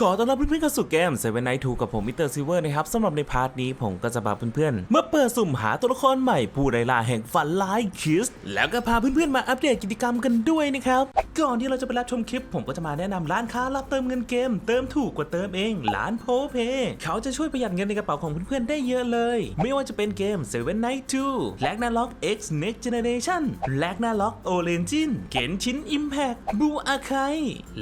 ขอต้อนรับเพื่อนๆเข้าสู่เกม Seven Night 2กับผมมิสเตอร์ซิเวอร์นะครับสำหรับในพาร์ทนี้ผมก็จะพาเพื่อนๆเมาเปิดสุ่มหาตัวละครใหม่ผู้ไร้ล่าแห่งฝันร้ายคิส แล้วก็พาเพื่อนๆมาอัปเดตกิจกรรมกันด้วยนะครับ ก่อนที่เราจะไปรับชมคลิป ผมก็จะมาแนะนำร้านค้ารับเติมเงินเกม เติมถูกกว่าเติมเองร้านโพเพเขาจะช่วยประหยัดเงินในกระเป๋าของเพื่อนๆได้เยอะเลย ไม่ว่าจะเป็นเกม Seven Night 2 l a g n a r o k X Next Generation l a g n a r o k Origin เกนชิน Impact บูอาไค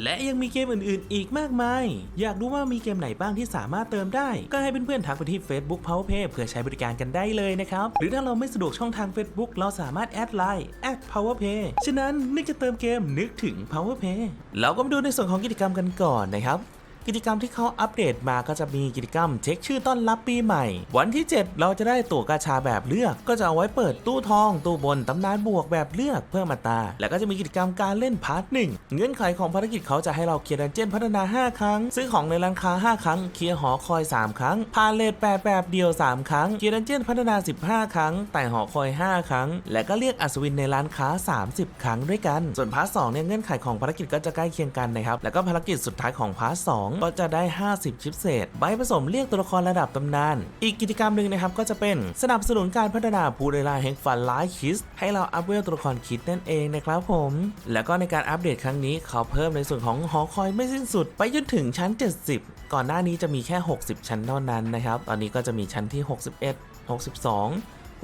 และยังมีเกมอื่นๆ อีกมากมายอยากรู้ว่ามีเกมไหนบ้างที่สามารถเติมได้ ก็ให้เพื่อนๆทักไปที่ Facebook PowerPay เพื่อใช้บริการกันได้เลยนะครับ หรือถ้าเราไม่สะดวกช่องทาง Facebook เราสามารถแอดไลน์แอด PowerPay ฉะนั้นนึกจะเติมเกมนึกถึง PowerPay เราก็มาดูในส่วนของกิจกรรมกันก่อนนะครับ กิจกรรมที่เขาอัปเดตมาก็จะมีกิจกรรมเช็คชื่อต้อนรับปีใหม่ วันที่ 7 เราจะได้ตั๋วกาชาแบบเลือก ก็จะเอาไว้เปิดตู้ทอง ตู้บนตำนานบวกแบบเลือกเพิ่มมาตา แล้วก็จะมีกิจกรรมการเล่นพาร์ทหนึ่งเงื่อนไขของภารกิจเขาจะให้เราเคลียร์ดันเจี้ยนพัฒนา 5 ครั้ง ซื้อของในร้านค้า 5 ครั้ง เคลียร์หอคอย 3 ครั้ง พาเลทแปดแบบเดียว 3 ครั้ง เคลียร์ดันเจี้ยนพัฒนา 15 ครั้ง แต่หอคอย 5 ครั้ง และก็เรียกอัศวินในร้านค้า 30 ครั้งด้วยกัน ส่วนพาร์ทสองเนี่ยเงื่อนไขของภารกิจก็จะใกล้เคียงกันนะครับ แล้วก็ภารกิจสุดท้ายของพาร์ทสองก็จะได้ 50 ชิปเศษ ใบผสมเรียกตัวละครระดับตำนาน อีกกิจกรรมหนึ่งนะครับก็จะเป็นสนับสนุนการพัฒนาผู้เรลาแห่งฝันร้ายคิส ให้เราอัพเวลตัวละครคิดนั่นเองนะครับผม แล้วก็ในการอัปเดตครั้งนี้เขาเพิ่มในส่วนของหอคอยไม่สิ้นสุดไปจนถึงชั้น 70 ก่อนหน้านี้จะมีแค่ 60 ชั้นเท่านั้นนะครับ ตอนนี้ก็จะมีชั้นที่ 61 62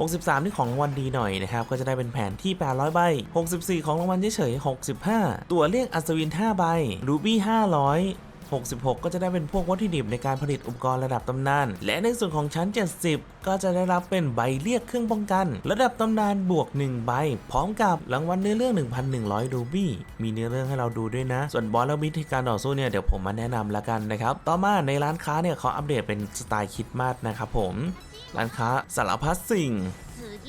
63 ที่ของรางวัลดีหน่อยนะครับ ก็จะได้เป็นแผนที่ 800 ใบ 64 ของรางวัลเฉยๆ65 ตัวเรียกอัศวิน 5 ใบรูบี้ 500 66 ก็จะได้เป็นพวกวัตถุดิบในการผลิตอุปกรณ์ระดับตำนาน และในส่วนของชั้น 70 ก็จะได้รับเป็นใบเรียกเครื่องป้องกัน ระดับตำนานบวก 1 ใบ พร้อมกับรางวัลเนื้อเรื่อง 1,100 รูบี้ มีเนื้อเรื่องให้เราดูด้วยนะ ส่วนบอสและวิธีการต่อสู้เนี่ยเดี๋ยวผมมาแนะนำละกันนะครับ ต่อมาในร้านค้าเนี่ยเขาอัปเดตเป็นสไตล์คิดมาสนะครับผม ร้านค้าสารพัดสิ่ง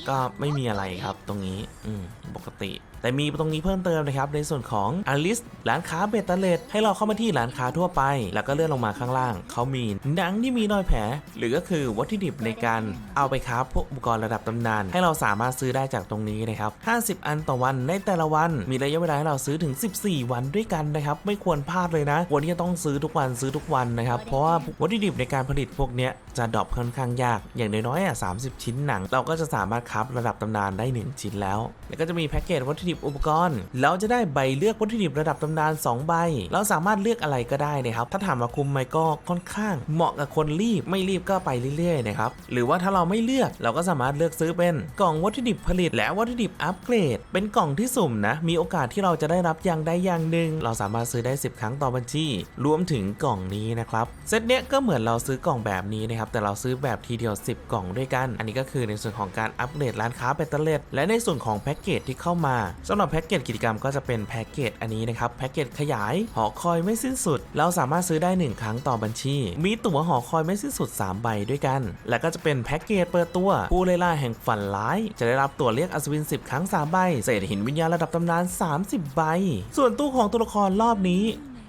ก็ไม่มีอะไรครับตรงนี้อืมปกติ แต่มีตรงนี้เพิ่มเติมนะครับ ในส่วนของอลิสร้านค้าเบตเตอร์เลตให้เราเข้ามาที่ร้านค้าทั่วไป แล้วก็เลื่อนลงมาข้างล่าง เขามีหนังที่มีรอยแผล หรือก็คือวัตถุดิบในการเอาไปค้าพวกอุปกรณ์ระดับตำนาน ให้เราสามารถซื้อได้จากตรงนี้นะครับ 50 อันต่อวันในแต่ละวัน มีระยะเวลาให้เราซื้อถึง 14 วันด้วยกันนะครับ ไม่ควรพลาดเลยนะควรที่จะต้องซื้อทุกวันซื้อทุกวันนะครับ เพราะว่าวัตถุดิบในการผลิตพวกเนี้ยจะดรอปค่อนข้างยาก อย่างน้อยๆอะ30 ชิ้นหนัง เราก็จะสามารถคับระดับตำนานได้ 1 ชิ้นแล้ว แล้วก็จะมีแพ็กเกจวัตถุดิบอุปกรณ์ เราจะได้ใบเลือกวัตถุดิบระดับตำนาน 2 ใบ เราสามารถเลือกอะไรก็ได้นะครับ ถ้าถามว่าคุ้มไหมก็ค่อนข้าง เหมาะกับคนรีบ ไม่รีบก็ไปเรื่อยๆนะครับ หรือว่าถ้าเราไม่เลือกเราก็สามารถเลือกซื้อเป็นกล่องวัตถุดิบผลิต และวัตถุดิบอัปเกรด เป็นกล่องที่สุ่มนะ มีโอกาสที่เราจะได้รับอย่างใดอย่างหนึ่ง เราสามารถซื้อได้ 10 ครั้งต่อบัญชี รวมถึงกล่องนี้นะครับ เซตเนี้ยก็เหมือนเราซื้อกล่องแบบนี้นะครับ แต่เราซื้อแบบทีเดียว 10 กล่องด้วยกัน อันนี้ก็คือในส่วนของการอัปเดตร้านค้าเบตเตอร์เลตและในส่วนของแพ็กเกจที่เข้ามาสำหรับแพ็กเกจกิจกรรมก็จะเป็นแพ็กเกจอันนี้นะครับแพ็กเกจขยายหอคอยไม่สิ้นสุด เราสามารถซื้อได้ 1 ครั้งต่อบัญชี มีตั๋วหอคอยไม่สิ้นสุด 3 ใบด้วยกัน และก็จะเป็นแพ็กเกจเปิดตัว ผู้เล่ล่าแห่งฝันร้าย จะได้รับตั๋วเรียกอัศวิน 10 ครั้ง 3 ใบ เศษหินวิญญาณระดับตำนาน 30 ใบ ส่วนตู้ของตัวละครรอบนี้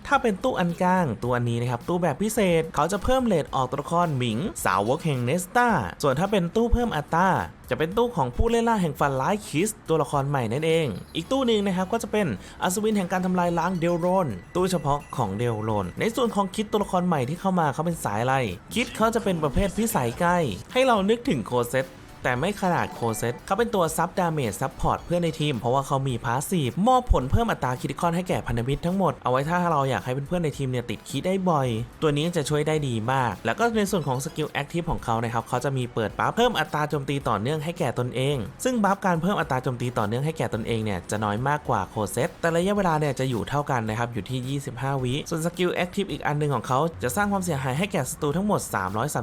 ถ้าเป็นตู้อันกลางตัวนี้นะครับตู้แบบพิเศษเขาจะเพิ่มเลทออกตัวละครหมิง สาวกแห่งเนสตาส่วนถ้าเป็นตู้เพิ่มอัตราจะเป็นตู้ของผู้เล่นล่าแห่งฟันร้ายคิส ตัวละครใหม่นั่นเอง อีกตู้หนึ่งนะครับก็จะเป็นอัศวินแห่งการทำลายล้างเดลโรนตู้เฉพาะของเดลโรนในส่วนของคิดตัวละครใหม่ที่เข้ามาเขาเป็นสายอะไร คิดเขาจะเป็นประเภทพิสัยใกล้ ให้เรานึกถึงโคเซต แต่ไม่ขนาดโคเซตเขาเป็นตัวซับดาเมจซับพอร์ตเพื่อนในทีม เพราะว่าเขามีพาสซีฟมอบผลเพิ่มอัตราคิดคอนให้แก่พันธมิตรทั้งหมด เอาไว้ถ้าเราอยากให้เพื่อนๆในทีมเนี่ยติดคิดได้บ่อย ตัวนี้จะช่วยได้ดีมาก แล้วก็ในส่วนของสกิลแอคทีฟของเขานะครับเขาจะมีเปิดบัฟเพิ่มอัตราโจมตีต่อเนื่องให้แก่ตนเอง ซึ่งบัฟการเพิ่มอัตราโจมตีต่อเนื่องให้แก่ตนเองเนี่ยจะน้อยมากกว่าโคเซตแต่ระยะเวลาเนี่ยจะอยู่เท่ากันนะครับอยู่ที่ 25 วิส่วนสกิลแอคทีฟอีกอันหนึ่งของเขาจะสร้างความเสียหายให้แก่ศัตรูทั้งหมด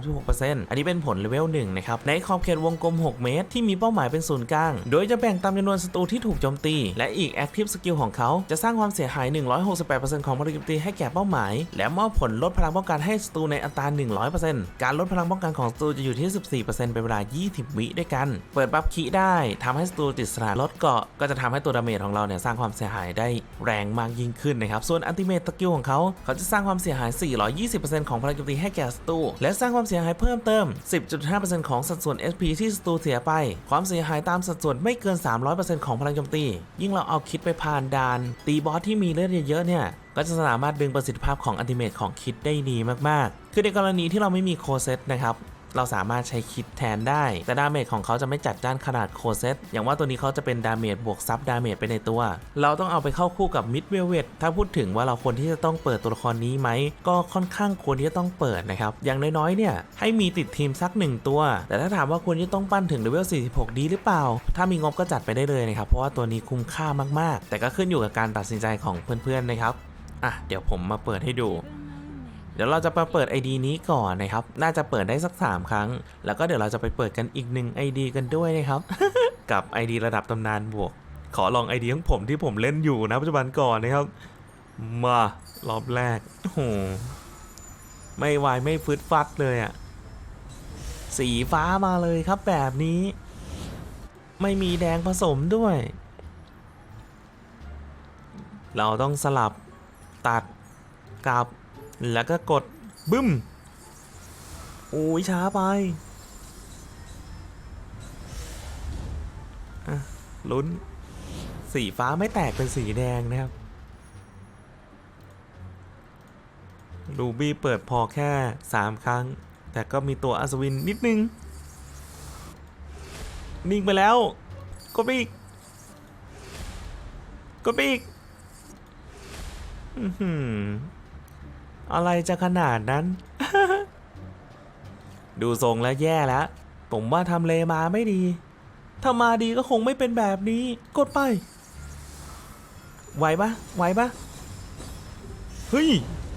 336%อันนี้เป็นผลเลเวล1นะครับในขอบเขตวงกลม6 เมตร ที่มีเป้าหมายเป็นศูนย์กลาง โดยจะแบ่งตามจำนวนศัตรูที่ถูกโจมตี และอีกแอคทีฟสกิลของเขาจะสร้างความเสียหาย 168%ของพลังโจมตีให้แก่เป้าหมาย และมอบผลลดพลังป้องกันให้ศัตรูในอัตรา 100%การลดพลังป้องกันของศัตรูจะอยู่ที่ 14%เป็นเวลา 20 วิด้วยกัน เปิดบัฟคีได้ทำให้ศัตรูติดสถานลดเกาะก็จะทำให้ตัวดาเมจของเราเนี่ยสร้างความเสียหายได้แรงมากยิ่งขึ้นนะครับ ส่วนอัลติเมทสกิลของเขา เขาจะสร้างความเสียหาย 420%ของพลังโจมตีให้แก่ศัตรูและสร้างความเสียหายเพิ่มเติม 10.5%ของสัดส่วน SP ที่ศัศัตรูเสียไป ความเสียหายตามสัดส่วนไม่เกิน 300%ของพลังโจมตี ยิ่งเราเอาคิดไปผ่านด่าน ตีบอสที่มีเลือดเยอะๆเนี่ยก็จะสามารถดึงประสิทธิภาพของอัลติเมทของคิดได้ดีมากๆ คือในกรณีที่เราไม่มีโคเซตนะครับ เราสามารถใช้คิดแทนได้ แต่ดาเมจของเขาจะไม่จัดจ้านขนาดโคเซตอย่างว่าตัวนี้เขาจะเป็นดาเมจบวกซับดาเมจไปในตัว เราต้องเอาไปเข้าคู่กับมิดเวลเวตถ้าพูดถึงว่าเราควรที่จะต้องเปิดตัวละครนี้ไหม ก็ค่อนข้างควรที่จะต้องเปิดนะครับ อย่างน้อยๆเนี่ยให้มีติดทีมสักหนึ่งตัว แต่ถ้าถามว่าควรที่ต้องปั้นถึงเลเวล 46 ดีหรือเปล่า ถ้ามีงบก็จัดไปได้เลยนะครับ เพราะว่าตัวนี้คุ้มค่ามากๆ แต่ก็ขึ้นอยู่กับการตัดสินใจของเพื่อนๆนะครับ อะ เดี๋ยวผมมาเปิดให้ดู เดี๋ยวเราจะมาเปิด ID นี้ก่อนนะครับ น่าจะเปิดได้สัก 3 ครั้ง แล้วก็เดี๋ยวเราจะไปเปิดกันอีกหนึ่ง ID กันด้วยนะครับ กับ ID ระดับตำนานบวก ขอลอง ID ของผมที่ผมเล่นอยู่นะปัจจุบันก่อนนะครับ มารอบแรกโอ้โหไม่วายไม่ฟึดฟัดเลยอะสีฟ้ามาเลยครับแบบนี้ ไม่มีแดงผสมด้วย เราต้องสลับตัดกับ แล้วก็กดบึ้ม โอ้ยช้าไปลุ้น สีฟ้าไม่แตกเป็นสีแดงนะครับลูบี้เปิดพอแค่ 3 ครั้ง แต่ก็มีตัวอัศวินนิดนึง นิ่งไปแล้ว กดไปอีก กดไปอีก อื้อหื อะไรจะขนาดนั้น ดูทรงแล้วแย่แล้ว ผมว่าทำเลมาไม่ดี ถ้ามาดีก็คงไม่เป็นแบบนี้ กดไป ไหวปะไหวปะเฮ้ย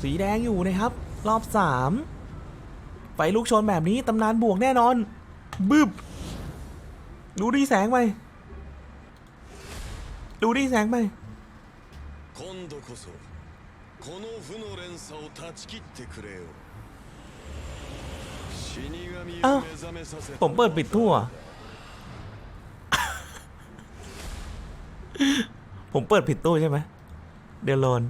สีแดงอยู่นะครับ รอบสามไฟลูกชนแบบนี้ตำนานบวกแน่นอน บึบ ดูดีแสงไป ดูดีแสงไป こそこの負の連鎖を断ち切ってくれよ死神あを目覚めさせた ผมเปิดปิดทั่ว ผมเปิดผิดตู้ใช่ไหม เดลโลน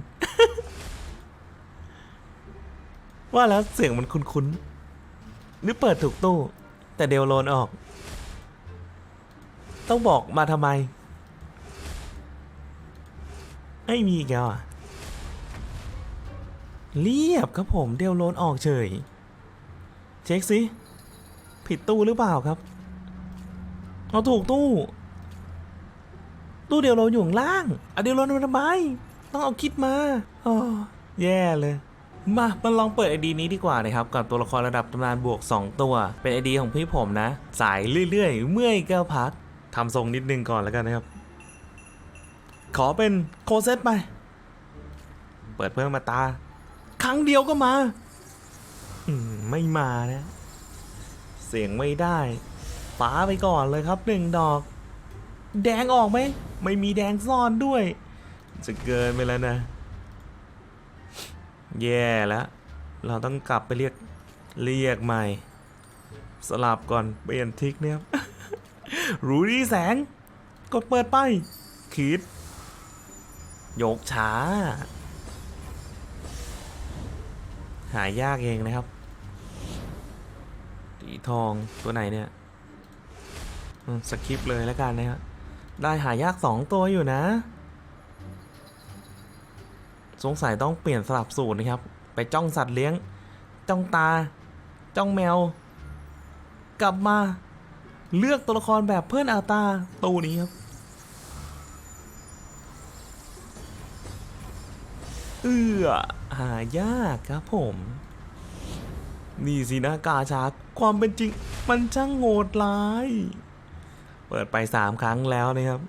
ว่าแล้วเสียงมันคุ้นๆนึกเปิดถูกตู้ แต่เดลโลนออก ต้องบอกมาทำไม ไม่มีอีกแล้วอ่ะ เรียบครับผมเดลโลนออกเฉย เช็คสิผิดตู้หรือเปล่าครับเราถูกตู้ ตู้เดียวเราอยู่ข้างล่างเอาเดียวเราทำไมต้องเอาคิดมาอ๋อแย่เลยมามาลองเปิดไอดีนี้ดีกว่านะครับ กับตัวละครระดับตำนานบวก 2 ตัว เป็นไอดีของพี่ผมนะ สายเรื่อยๆ เมื่อยก็พักทำทรงนิดนึงก่อนแล้วกันนะครับ ขอเป็นโคเซตไป เปิดเพิ่มมาตา ครั้งเดียวก็มา อืมไม่มานะ เสียงไม่ได้ป้าไปก่อนเลยครับหนึ่งดอก แดงออกไหม ไม่มีแดงซ่อนด้วย จะเกินไปแล้วนะ แย่แล้ว เราต้องกลับไปเรียก เรียกใหม่ สลับก่อนเปลี่ยนทิกเนี่ยครับ รู้ดีแสง กดเปิดไปคิดยกช้า หายากเองนะครับสีทองตัวไหนเนี่ยสคิปเลยแล้วกันนะครับได้หายากสองตัวอยู่นะ สงสัยต้องเปลี่ยนสลับสูตรนะครับ ไปจ้องสัตว์เลี้ยง จ้องตา จ้องแมว กลับมา เลือกตัวละครแบบเพื่อนอาตาตัวนี้ครับ เอื้อหายากครับผม นี่สินะกาชาความเป็นจริง มันช่างโหดร้าย เปิดไปสามครั้งแล้วนะครับ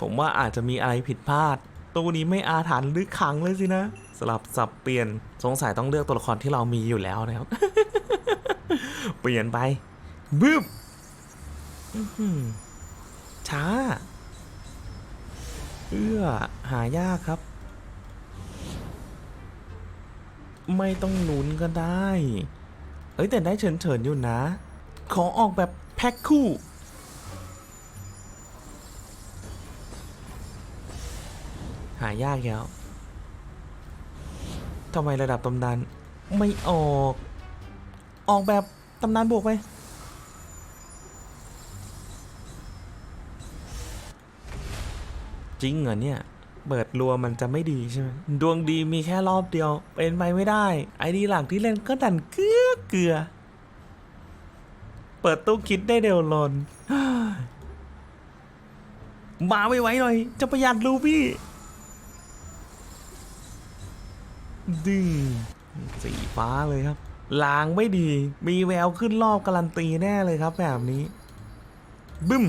ผมว่าอาจจะมีอะไรผิดพลาด ตัวนี้ไม่อาถรรพ์หรือขังเลยสินะ สลับสับเปลี่ยนสงสัยต้องเลือกตัวละครที่เรามีอยู่แล้วนะครับ เปลี่ยนไปบึ้บช้า เอื้อหายากครับ ไม่ต้องหนุนก็ได้ เอ้ยแต่ได้เฉินเฉินอยู่นะ ขอออกแบบแพ็คคู่ หายากแล้วทำไมระดับตำนานไม่ออก ออกแบบตำนานบวกไป จริงเหรอเนี่ย เปิดรัวมันจะไม่ดีใช่ไหมดวงดีมีแค่รอบเดียว เป็นไปไม่ได้ ไอดีหลักที่เล่นก็ดันเกลือเกลือ เปิดตู้คิดได้เร็วลนมาไว้ๆหน่อย จะประหยัดรูพี่ ดึงสีฟ้าเลยครับลางไม่ดี มีแววขึ้นรอบการันตีแน่เลยครับแบบนี้ บึ้ม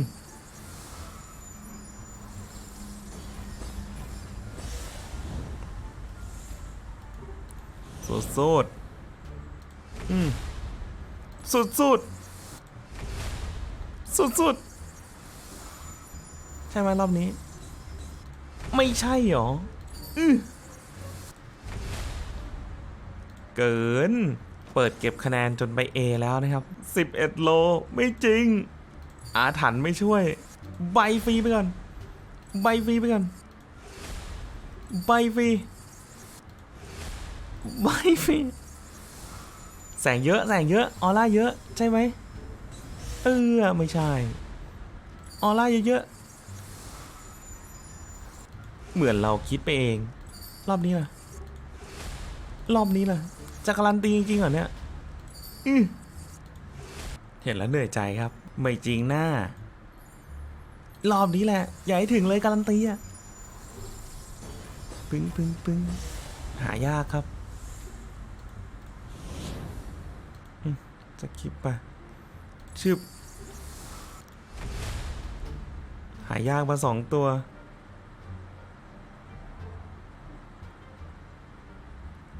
สุดสุดอืมสุดสุดสุดสุดใช่ไหมรอบนี้ ไม่ใช่หรออือเกิน เปิดเก็บคะแนนจนไป A แล้วนะครับ 11 โล ไม่จริง อาถรรพ์ไม่ช่วย ใบฟรีไปก่อน ใบฟรีไปก่อน ใบฟรี ไม่ฟิแสงเยอะแสงเยอะออร่าเยอะใช่ไหมเออไม่ใช่ออร่าเยอะๆเหมือนเราคิดไปเอง รอบนี้ล่ะ รอบนี้ล่ะจะการันตีจริงๆเหรอเนี่ยอืเห็นแล้วเหนื่อยใจครับ ไม่จริงหน้ารอบนี้แหละอย่าให้ถึงเลยการันตีอะปึ้งปึ้งปึ้งหายากครับ จะคลิปไปชึบหายากมาสองตัว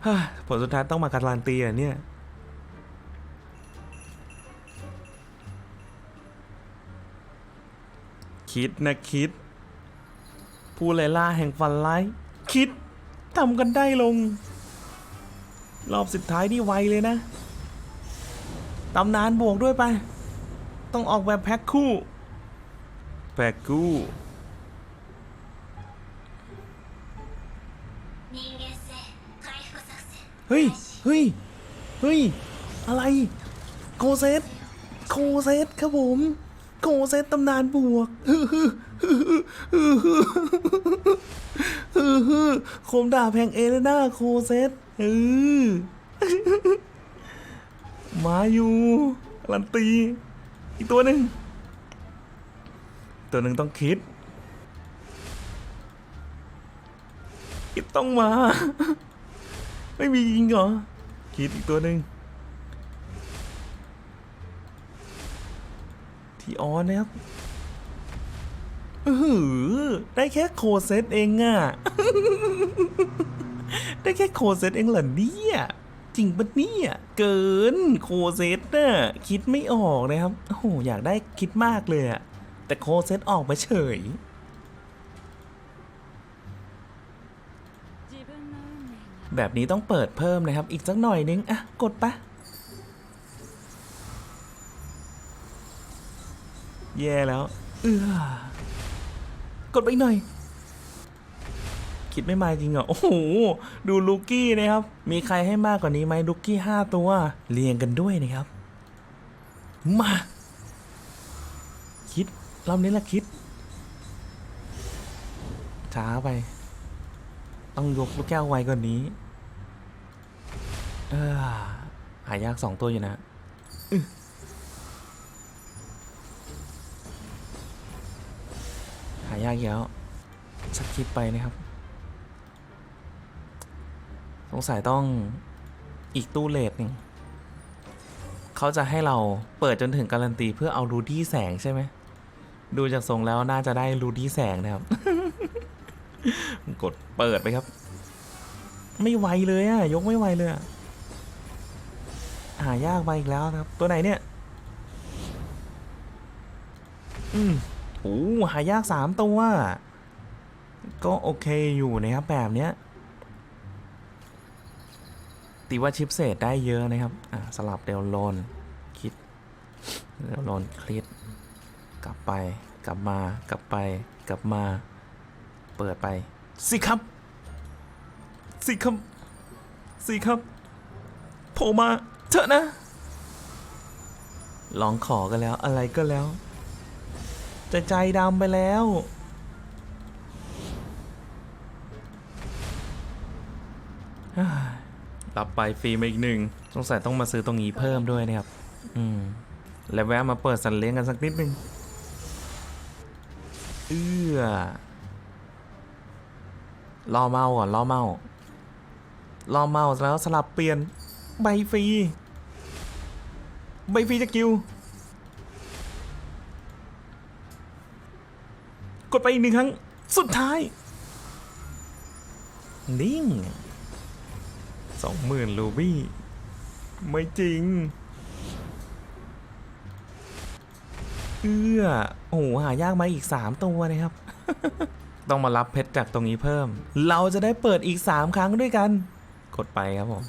ฮ่าผลสุดท้ายต้องมาการันตีอะเนี่ย คิดนะคิด ผู้ไล่ล่าแห่งฟันไลคิดทำกันได้ลง รอบสุดท้ายนี่ไวเลยนะ ตำนานบวกด้วยไป ต้องออกแบบแพ็คคู่ แพ็คคู่ เฮ้ย เฮ้ย เฮ้ย อะไรโคเซตโคเซตครับผมโคเซตตำนานบวกโคมดาบแห่งเอเลน่าโคเซตเออ มาอยู่การันตี อีกตัวหนึ่งตัวหนึ่งต้องคิดคิดต้องมา ไม่มีจริงเหรอ คิดอีกตัวหนึ่งที่ออนนะครับอือหือได้แค่โคเซตเองอะได้แค่โคเซตเองเหรอเนี่ย จริงปะเนี่ย เกินโคเซตเนี่ยคิดไม่ออกนะครับ โอ้โห อยากได้คิดมากเลยอะแต่โคเซตออกมาเฉยแบบนี้ต้องเปิดเพิ่มนะครับ อีกสักหน่อยนึง อะ กดปะแย่แล้ว เออกดไปหน่อย คิดไม่มาจริงเหรอโอ้โหดูลูกี้นะครับ มีใครให้มากกว่านี้ไหมลูกี้ห้าตัวเรียงกันด้วยนะครับ มา คิดรอบนี้ละคิดช้าไป ต้องยกลูกแก้วไวกว่านนี้เออหายากสองตัวอยู่นะหายากอีกแล้วสกิปไปนะครับ สงสัยต้องอีกตู้เลทหนึ่งเขาจะให้เราเปิดจนถึงการันตีเพื่อเอารูดี้แสงใช่ไหม ดูจากทรงแล้วน่าจะได้รูดี้แสงนะครับ กดเปิดไปครับ ไม่ไวเลยอะยกไม่ไวเลยหายากมาอีกแล้วครับ ตัวไหนเนี่ย อืมโอ้หายากสามตัว ก็โอเคอยู่นะครับแบบเนี้ย ตีว่าชิปเศษได้เยอะนะครับสลับเดลโลนคิดเดลโลนคลิดกลับไปกลับมากลับไปกลับมา เปิดไปสิครับสิครับสิครับโผล่มาเถอะนะลองขอกันแล้วอะไรก็แล้ว จะใจดำไปแล้ว唉。 รับไปฟรีมาอีกหนึ่งสงสัยต้องมาซื้อตรงนี้เพิ่มด้วยนะครับ อืม แล้วแวะมาเปิดสันเลี้ยงกันสักนิดนึงเอื้อล่อเมาก่อนล่อเมาล่อเมาแล้วสลับเปลี่ยนใบฟรีใบฟรีจากกิว กดไปอีกหนึ่งครั้ง สุดท้าย นิ่ง สองหมื่นลูบี้ ไม่จริง เอื้อ โอ้โห หายากมาอีก 3 ตัวนะครับ ต้องมารับเพชรจากตรงนี้เพิ่ม เราจะได้เปิดอีก 3 ครั้งด้วยกัน กดไปครับผม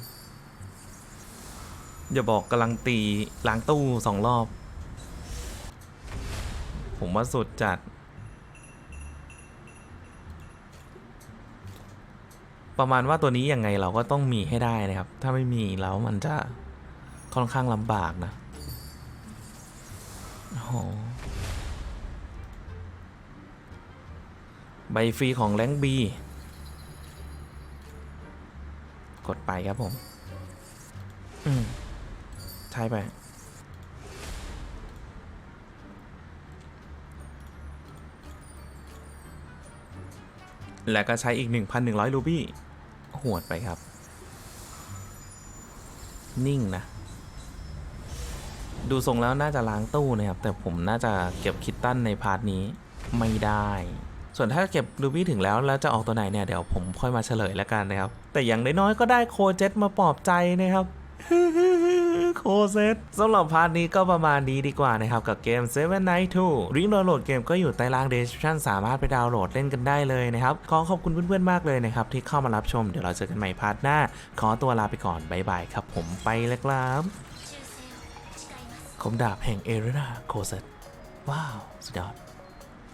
อย่าบอกกำลังตีล้างตู้สองรอบ ผมว่าสุดจัด ประมาณว่าตัวนี้ยังไงเราก็ต้องมีให้ได้นะครับ ถ้าไม่มีแล้วมันจะค่อนข้างลำบากนะโหใบฟรีของแรงบีกดไปครับผม อืมใช่ไปแล้วก็ใช้อีก 1,100 รูบี้ หวดไปครับ นิ่งนะ ดูทรงแล้วน่าจะล้างตู้นะครับ แต่ผมน่าจะเก็บคิตตันในพาร์ทนี้ไม่ได้ ส่วนถ้าเก็บรูบี้ถึงแล้วแล้วจะออกตัวไหนเนี่ยเดี๋ยวผมค่อยมาเฉลยแล้วกันนะครับ แต่อย่างน้อยๆก็ได้โคเจ็ตมาปลอบใจนะครับ คเซตสำหรับพาร์ทนี้ก็ประมาณนี้ดีกว่านะครับ กับเกม Seven Night 2ริงโหลดเกมก็อยู่ใต้ล่างเดสคริปชั่นสามารถไปดาวน์โหลดเล่นกันได้เลยนะครับ ขอขอบคุณเพื่อนๆมากเลยนะครับ ที่เข้ามารับชมเดี๋ยวเราเจอกันใหม่พาร์ทหน้า ขอตัวลาไปก่อนบายบายครับ ผมไปแล้วครับคมดาบแห่งเอเรนาโคเซตว้าวสุดยอด